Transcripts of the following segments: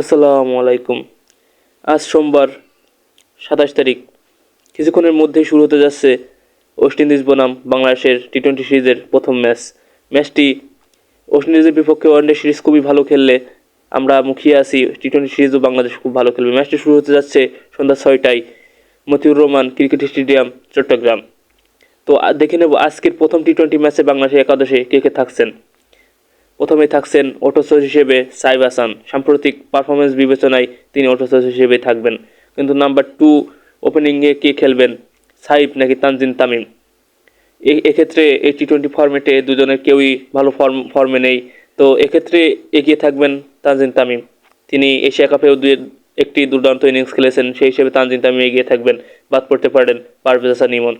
আসসালামু আলাইকুম। আজ সোমবার সাতাশ তারিখ। কিছুক্ষণের মধ্যেই শুরু হতে যাচ্ছে ওয়েস্ট ইন্ডিজ বনাম বাংলাদেশের টি টোয়েন্টি সিরিজের প্রথম ম্যাচ। ম্যাচটি ওয়েস্ট ইন্ডিজের বিপক্ষে ওয়ানডে সিরিজ খুবই ভালো খেললে আমরা মুখিয়ে আছি টি টোয়েন্টি সিরিজও বাংলাদেশ খুব ভালো খেলবে। ম্যাচটি শুরু হতে যাচ্ছে সন্ধ্যা ছয়টায় মতিউর রহমান ক্রিকেট স্টেডিয়াম, চট্টগ্রাম। তো দেখে নেব আজকের প্রথম টি টোয়েন্টি ম্যাচে বাংলাদেশের একাদশে কে কে থাকছেন। প্রথমে থাকছেন ওটোসোস হিসেবে সাইব হাসান। সাম্প্রতিক পারফরমেন্স বিবেচনায় তিনি ওটোসোস হিসেবে থাকবেন। কিন্তু নাম্বার টু ওপেনিংয়ে কে খেলবেন? সাইব নাকি তানজিন তামিম? এক্ষেত্রে এই টি টোয়েন্টি ফর্মেটে দুজনের কেউই ভালো ফর্ম ফর্মে নেই। তো এক্ষেত্রে এগিয়ে থাকবেন তানজিন তামিম। তিনি এশিয়া কাপেও দুই, একটি দুর্দান্ত ইনিংস খেলেছেন। সেই হিসেবে তানজিন তামিম এগিয়ে থাকবেন। বাদ পড়তে পারেন পারভেজ হাসান ইমন।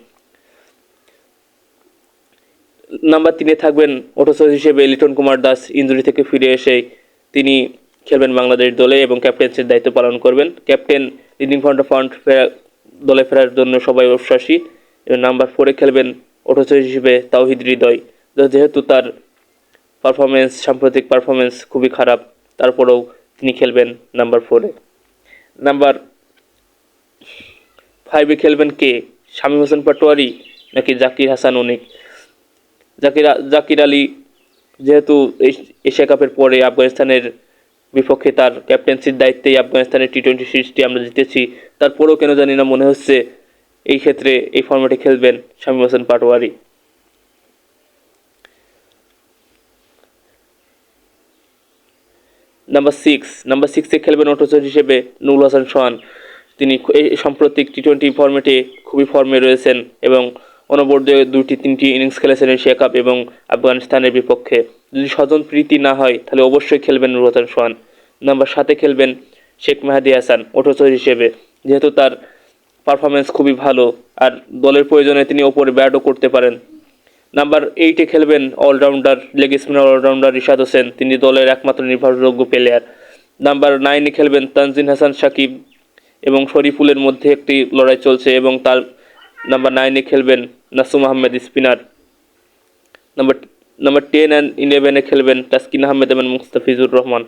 নাম্বার তিনে থাকবেন ওটোসোস হিসেবে লিটন কুমার দাস ইঞ্জুরি থেকে ফিরে এসে তিনি খেলবেন বাংলাদেশ দলে এবং ক্যাপ্টেন্সির দায়িত্ব পালন করবেন। ক্যাপ্টেন লিডিং ফ্রন্ট ফ্রন্ট দলে ফেরার জন্য সবাই এবং নাম্বার ফোরে খেলবেন ওটোসোস হিসেবে তাওহিদ হৃদয়। যেহেতু তার পারফরমেন্স সাম্প্রতিক পারফরমেন্স খুবই খারাপ, তারপরেও তিনি খেলবেন নাম্বার ফোরে। নাম্বার ফাইভে খেলবেন কে? শামীম হোসেন পাটোয়ারি নাকি জাকির হাসান অনিক? জাকির জাকির আলী যেহেতু এশ- এশিয়া কাপের পরে আফগানিস্তানের বিপক্ষে তার ক্যাপ্টেন্সির দায়িত্বেই আফগানিস্তানের টি টোয়েন্টি সিরিজটি আমরা জিতেছি, তারপরেও কেন জানি না মনে হচ্ছে এই ক্ষেত্রে এই ফর্মেটে খেলবেন Shamim Hossain Patwari. Number six number সিক্সে খেলবেন ওটোচর হিসেবে নুরুল হাসান সোহান। তিনি সাম্প্রতিক টি টোয়েন্টি ফর্মেটে খুবই ফর্মে রয়েছেন এবং অনবদ্য দুটি তিনটি ইনিংস খেলেছেন এশিয়া কাপ এবং আফগানিস্তানের বিপক্ষে। যদি স্বজন প্রীতি না হয়, তাহলে অবশ্যই খেলবেন নুরুল হাসান। সোহান নাম্বার সাতে খেলবেন শেখ মেহাদি হাসান ওটোচর হিসেবে। যেহেতু তার পারফরমেন্স খুবই ভালো, আর দলের প্রয়োজনে তিনি ওপরে ব্যাটও করতে পারেন। নাম্বার এইটে খেলবেন allrounder leg spinner allrounder Rishad Hossain. তিনি দলের একমাত্র নির্ভরযোগ্য প্লেয়ার নাম্বার নাইনে খেলবেন তানজিন হাসান সাকিব এবং শরীফুলের মধ্যে একটি লড়াই চলছে এবং তার নাম্বার নাইনে খেলবেন Nasum Ahmed spinner. Number number ten and ইলেভেনে খেলবেন তাসকিন আহমেদ এবং মুস্তাফিজুর রহমান।